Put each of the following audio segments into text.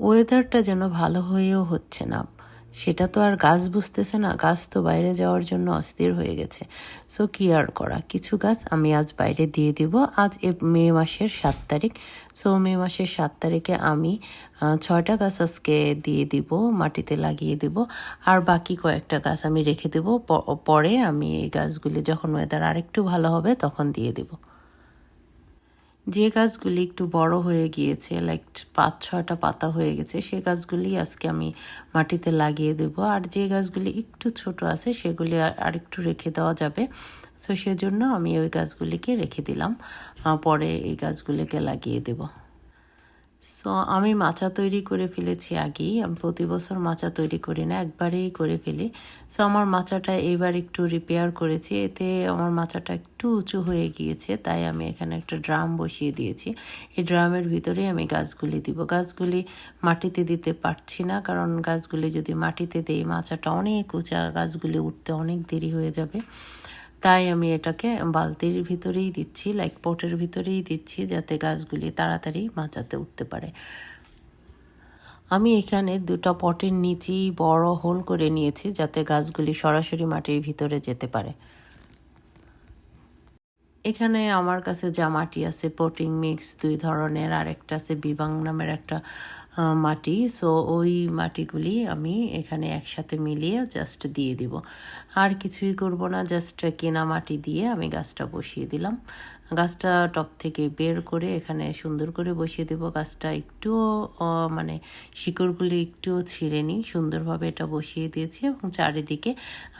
ওয়েদারটা যেন ভালো হয়েও হচ্ছে না। সেটা তো আর গাছ বুঝতেছে না, গাছ তো বাইরে যাওয়ার জন্য অস্থির হয়ে গেছে। সো কি আর করা? কিছু গাছ আমি আজ বাইরে দিয়ে দিব। আজ এ- মে মাসের সাত তারিখ। সো মে মাসের সাত তারিখে আমি ছয়টা গাছ আজকে দিয়ে দিব, মাটিতে লাগিয়ে দিব। আর বাকি কয়েকটা গাছ আমি রেখে দেব। পরে আমি এই গাছগুলি যখন ওয়েদার আরেকটু ভালো হবে, তখন দিয়ে দিব। যে গাছগুলি একটু বড় হয়ে গিয়েছে লাইক পাঁচ ছটা পাতা হয়ে গেছে, সে গাছগুলি আজকে আমি মাটিতে লাগিয়ে দেব। আর যে গাছগুলি একটু ছোট আছে, সেগুলি আর- একটু রেখে দেওয়া যাবে। তো সেজন্য আমি ওই গাছগুলিকে রেখে দিলাম। পরে এই গাছগুলিকে লাগিয়ে দেবো। সো আমি মাচা তৈরি করে ফেলেছি আগেই। আমি প্রতি বছর মাচা তৈরি করি না, একবারেই করে ফেলি। সো আমার মাচাটা এবার একটু রিপেয়ার করেছি। এতে আমার মাচাটা একটু উঁচু হয়ে গিয়েছে, তাই আমি এখানে একটা ড্রাম বসিয়ে দিয়েছি। এই ড্রামের ভিতরেই আমি গাছগুলি দিব। গাছগুলি মাটিতে দিতে পারছি না, কারণ গাছগুলি যদি মাটিতে দেই, মাচাটা অনেক উঁচা, গাছগুলি উঠতে অনেক দেরি হয়ে যাবে। তাই আমি এটাকে বালতির ভিতরেই দিচ্ছি লাইক পটের ভিতরেই দিচ্ছি যাতে গাছগুলি তাড়াতাড়ি মাচাতে উঠতে পারে। আমি এখানে দুটো পটের নিচেই বড় হোল করে নিয়েছি যাতে গাছগুলি সরাসরি মাটির ভিতরে যেতে পারে। এখানে আমার কাছে যা মাটি আছে, পটিং মিক্স, দুই ধরনের আর একটা আছে বিবাং নামের একটা মাটি। সো ওই মাটিগুলি আমি এখানে একসাথে মিলিয়ে জাস্ট দিয়ে দিব। আর কিছুই করব না জাস্ট কেনা মাটি দিয়ে আমি গাছটা বসিয়ে দিলাম। গাছটা টপ থেকে বের করে এখানে সুন্দর করে বসিয়ে দেব। গাছটা একটুও মানে শিকড়গুলি একটুও ছিঁড়ে নিই। সুন্দরভাবে এটা বসিয়ে দিয়েছি এবং চারিদিকে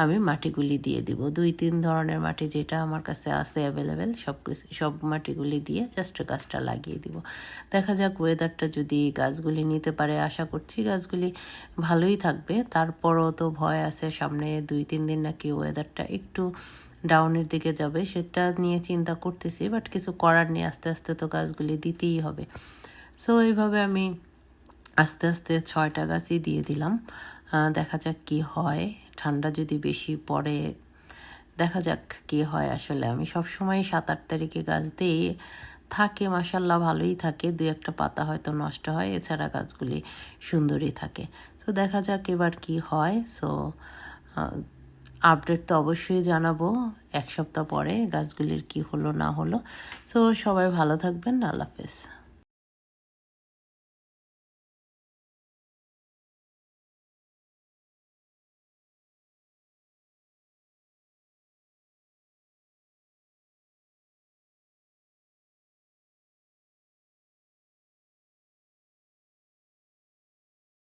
আমি মাটিগুলি দিয়ে দিব। দুই, তিন ধরনের মাটি যেটা আমার কাছে আছে অ্যাভেলেবেল সব কিছু, সব মাটিগুলি দিয়ে জাস্ট গাছটা লাগিয়ে দিব। দেখা যাক ওয়েদারটা যদি গাছগুলি নিতে পারে। আশা করছি গাছগুলি ভালোই থাকবে। তারপরও তো ভয় আছে, সামনে দুই, তিন দিন নাকি ওয়েদারটা একটু ডাউনের দিকে যাবে, সেটা নিয়ে চিন্তা করতেছি বাট কিছু করার নেই। আস্তে আস্তে তো গাছগুলি দিতেই হবে। সো এইভাবে আমি আস্তে আস্তে ছয়টা গাছই দিয়ে দিলাম। দেখা যাক কি হয়। ঠান্ডা যদি বেশি পড়ে, দেখা যাক কি হয় আসলে। আমি সব সময় সাত, আট তারিখে গাছ দিই। থাকে মাসাল্লাহ ভালোই থাকে। দু একটা পাতা হয়তো নষ্ট হয়, এছাড়া গাছগুলি সুন্দরই থাকে। সো দেখা যাক এবার কি হয়। সো আপডেট তো অবশ্যই জানাব এক সপ্তাহ পরে গাছগুলির কি হলো, না হলো। সো সবাই ভালো থাকবেন। আল্লাহ হাফেজ।